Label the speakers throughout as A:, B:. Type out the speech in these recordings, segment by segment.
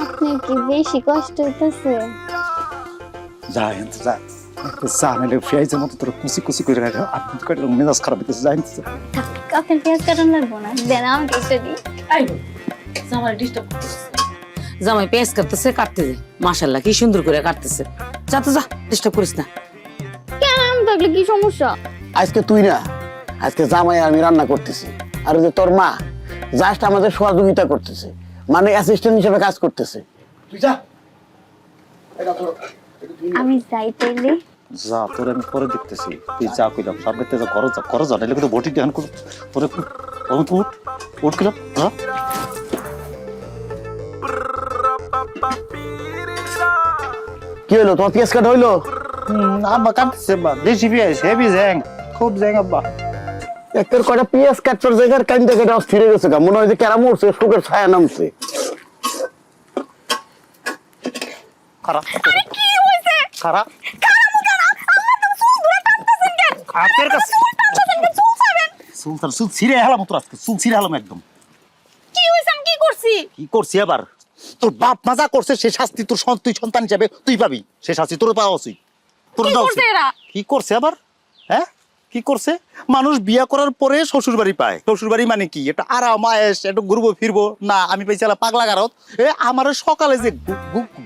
A: আপনি কি বেশি কষ্ট হইতেছে
B: যা
C: জামাই ডিস্টার্ব করতেছে কাটতেছে কাটতে কি সুন্দর করে কাটতেছে যা যা ডিস্টার্ব করিস না
A: কেন কি সমস্যা
D: আজকে তুই না আজকে জামাই আমি রান্না করতেছি। আর যে তোর মা জাস্ট আমাদের সহযোগিতা করতেছে। মানে অ্যাসিস্ট্যান্ট হিসেবে কাজ করতেছে। তুই যা।
A: আমি যাই তাইলে।
B: যা তোর আমি পরে দেখতেছি। তুই যা কইলাম সামনে যা কিন্তু বটি ধ্যান করে। তোরে আমি তো উঠ উঠ কইলাম যা।
D: কি হলো? তোমার পেঁয়াজ কাটা হইল?
B: আব্বা কাটতেছে বা দেশি পেঁয়াজ হেভি জ্যাং খুব জ্যাং আব্বা।
D: একটার কাটছর জায়গার কেটে অস্থির হয়ে গেছে মনে হয় যে কেরা মরছে শোকের ছায়া নামছে।
B: তোর বাপ মাজা করছে সে শাস্তি তোর তুই সন্তান হিসাবে তুই পাবি। সে শাস্তি তোর পাওয়া উচিত। তোর দেওয়া উচিত। কি করছে আবার? হ্যাঁ? কি করছে? মানুষ বিয়া করার পরে শ্বশুর বাড়ি পায়। শ্বশুর বাড়ি মানে কি? একটা আরাম আয়েস একটু ঘুরবো ফিরবো। না আমি পেয়েছিলাম পাগলা গারত এ আমার সকালে যে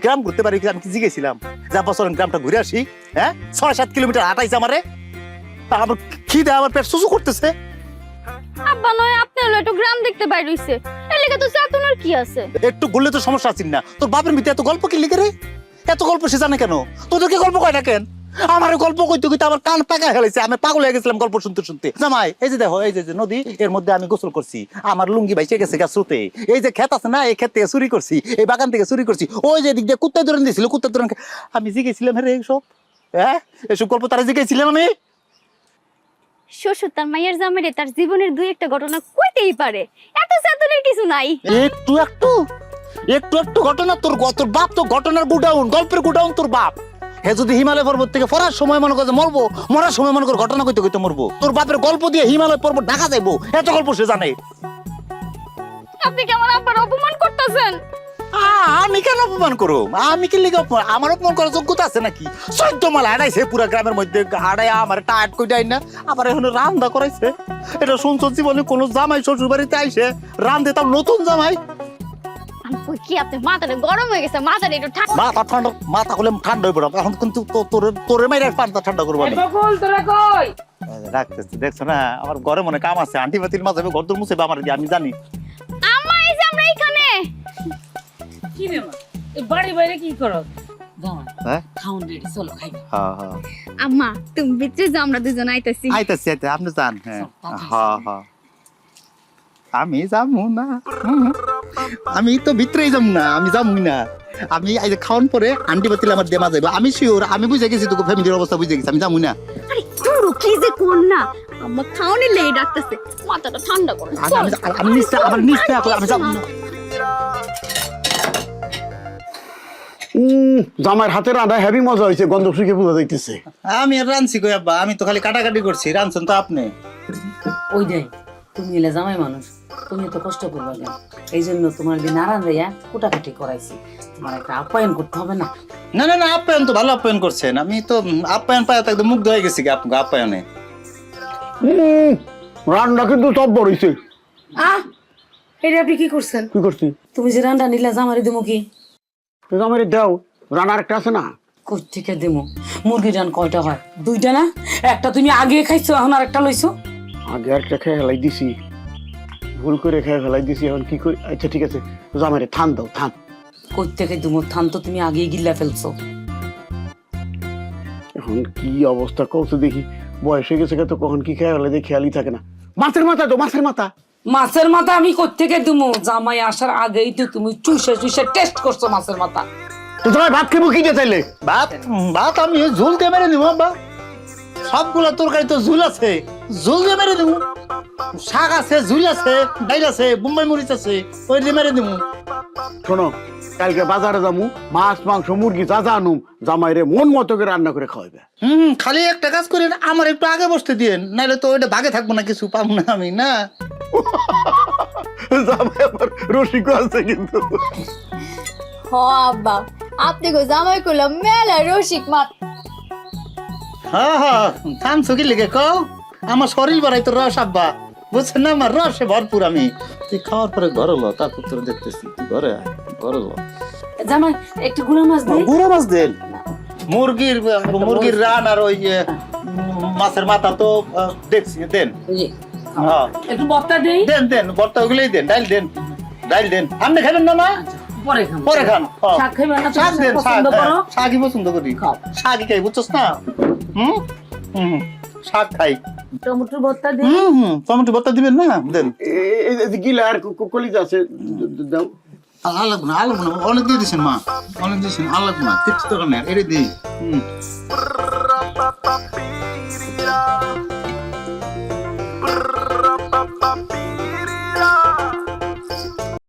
B: গ্রাম ঘুরতে পারি আমি কি জিগেছিলাম যা বছর গ্রামটা ঘুরে আসি হ্যাঁ? ছয় সাত কিলোমিটার হাঁটাইছে আমারে। তা আমার খিদে আমার পেট সুসু করতেছে।
A: আব্বা নয় আপনি হলো একটু গ্রাম দেখতে বাইরে হইছে। এর লেগে তো চাতুনের কি আছে?
B: একটু ঘুরলে তো সমস্যা আছে না। তোর বাপের ভিতরে এত গল্প কি লিখে রে? এত গল্প সে জানে কেন? তোদেরকে গল্প কয় না কেন? আমার গল্প কইতে কইতে আমার কান পাকা হেলাইছে আমি পাগল হয়ে গেছিলাম গল্প শুনতে শুনতে। জামাই এই যে দেখো এই যে যে নদী এর মধ্যে আমি গোসল করছি। আমার লুঙ্গি বাইচে গেছে গা স্রোতে এই যে ক্ষেত আছে না এই ক্ষেত থেকে চুরি করছি এই বাগান থেকে চুরি করছি। ওই যে দিক দিয়ে কুত্তা ধরে দিয়েছিল কুত্তা ধরে আমি জিগেছিলাম হ্যাঁ এইসব হ্যাঁ? এসব গল্প তারা জিগেছিলাম আমি?
A: শ্বশুর তার মায়ের জামাইরে তার জীবনের দুই একটা ঘটনা কইতেই পারে। এত চাতুনের কিছু নাই।
B: একটু একটু। একটু একটু ঘটনা তোর তোর বাপ তো ঘটনার গুডাউন গল্পের গুডাউন তোর বাপ। হে যদি হিমালয় পর্বত থেকে সময় মনে করে মরবো মরার সময় মনে করে ঘটনা কইতে কইতে মরবো তোর বাপের গল্প দিয়ে হিমালয় পর্বত ঢাকা যাইবো এত গল্প সে জানে।
A: আপনি কি আমার আব্বার অপমান করতেছেন?
B: আমি কেন অপমান করো? আমি কি লিখে অপমান? আমার অপমান করার যোগ্যতা আছে নাকি? চোদ্দ মাল হারাইছে পুরা গ্রামের মধ্যে আমার টায়ার কই দেয় না আবার এখন রান্দা করাইছে। এটা শুনছো জীবনে কোনো জামাই শ্বশুর বাড়িতে আইসে রান্ধে তাও নতুন জামাই?
A: আমি কই কি আপনি মাথাটা গরম হয়ে গেছে মাথাটা একটু ঠান্ডা
B: মাথা ঠান্ডা মাথা ঠান্ডা এখন কিন্তু তোর তোরে মাইরে পান্তা ঠান্ডা করব আমি
C: বকুল তোরা কই?
B: রাখতেছি দেখছ না? আমার ঘরে মনে কাম আছে। আন্টি বাতির মাঝে ঘর দর মুছে আমার আমি জানি।
A: আম্মা এই যে আমরা এখানে
C: কি রে মা? এই বাড়ি বাইরে কি করো? জামাই
B: হ্যাঁ? হ্যাঁ হ্যাঁ
A: আম্মা তুমি ভিতরে যাও আমরা দুজন আইতাছি।
B: আইতাছি আপনি যান হ্যাঁ। হ্যাঁ হ্যাঁ আমি যাব না। আমি তো ভিতরেই যাব না আমি যাব না। আমি এই যে খাওয়ান পরে আন্টি বাতিল আমার দেমা যাইবো। আমি শিওর আমি বুঝে গেছি তোকে ফ্যামিলির অবস্থা বুঝে গেছি আমি যাব না।
A: আরে কি যে কোন না? আম্মা খাওনি লেগে ডাকতেছে মাথাটা ঠান্ডা করো।
B: আমি নিশ্চয় আমার নিশ্চয় আমি যাব না।
D: হাতে রান্না হেভি মজা হয়েছে গন্ধ শুকে বোঝা যাইতেছে
B: আমি আর রানছি কই আব্বা? আমি তো খালি কাটাকাটি করছি রানছেন তো আপনি।
C: ওই দেই তুমি এলে জামাই মানুষ। তুমি তো কষ্ট করবে না। এই জন্য তোমার দিন নারায়ণ রাইয়া কুটাকাটি করাইছি। তোমার একটা আপ্যায়ন করতে হবে না?
B: না না না আপ্যায়ন তো ভালো আপ্যায়ন করছেন। আমি তো আপ্যায়ন পায় একদম মুগ্ধ হয়ে গেছি আপনাকে আপ্যায়নে?
D: রান্না কিন্তু সব বড়ইছে
C: আহ এটা আপনি কি করছেন?
D: কি করছি?
C: তুমি যে রান্না নিলে জামারি দেবো কি?
D: জামাইরে দেও রান্নার একটা আছে না?
C: কই থেকে দেবো মুরগির রান কয়টা হয়? দুইটা না? একটা তুমি আগে খাইছো এখন আর একটা লইছো?
D: আগে একটা খেয়ে ফেলাই দিছি ভুল করে খেয়ে ফেলাই দিছি এখন কি করি? আচ্ছা ঠিক আছে। জামাইরে থান দাও থান।
C: কই থেকে দেবো? থান তো তুমি আগে গিল্লা ফেলছো।
D: এখন কি অবস্থা কৌতো দেখি। বয়স হয়ে গেছে তো কখন কি খেয়ে ফেলাই দিয়ে খেয়ালই থাকে না। মাছের মাথা তো মাছের মাথা।
C: মাছের মাথা আমি কই থেকে দেবো? জামাই আসার আগেই তো তুমি চুষে চুষে টেস্ট করছ মাছের মাথা।
D: তো তোমার ভাত খেবো কি দিয়ে চাইলে
B: ভাত? ভাত আমি ঝুল দিয়ে মেরে দিব আব্বা। সবগুলো তরকারি তো ঝুল আছে। ঝুল দিয়ে মেরে দিব। শাক আছে ঝুল আছে ডাইল আছে বোম্বাই মরিচ আছে ওই দিয়ে মেরে দিব
D: শোনো কালকে বাজারে যামু মাছ মাংস মুরগি যা যা আনুম জামাই রে মন মতো করে রান্না করে খাওয়াবে
B: হুম খালি একটা কাজ করেন আমার একটু আগে বসতে দিন নাহলে তো ওইটা ভাগে থাকব না কিছু পাবো না আমি না?
D: জামাই আবার রসিক আছে কিন্তু।
A: হ আব্বা আপনি গো জামাই করলাম মেলা রসিক মাত।
B: হ্যাঁ হ্যাঁ থামছো কি লিখে কও? আমার শরীর বাড়াই তো রস আব্বা। বুঝছেন না? আমার রসে ভরপুর আমি। তুই খাওয়ার পরে ঘরে লো তারপর তোর দেখতেছি। তুই ঘরে আয়, ঘরে লো।
C: জামাই একটু গুঁড়া মাছ দে।
B: গুঁড়ো মাছ দেন মুরগির মুরগির রান আর ওই মাছের মাথা তো দেখছি দেন। হ্যাঁ।
C: একটু বক্তা দেই।
B: দেন দেন বর্তা ওগুলোই দেন ডাইল দেন ডাইল দেন। আপনি খাবেন না মা?
C: পরে খাম
B: পরে খান।
C: শাক খাইবে না
B: শাক দেন শাক
C: পছন্দ করো।
B: হ্যাঁ, শাকই পছন্দ করি।
C: খাও।
B: শাকই খাই বুঝছস না? হুম হুম। শাক খাই।
C: টমেটোর ভর্তা দে
B: হুম হুম টমেটো ভর্তা দিবেন না? দেন।
D: গিলা আর কলিজা আছে দাও।
B: আলাপ না আলাপ না অনেক দিয়ে দিয়েছেন মা। অনেক দিয়েছেন আলাপ না কিচ্ছু তো না এটা দিই হুম।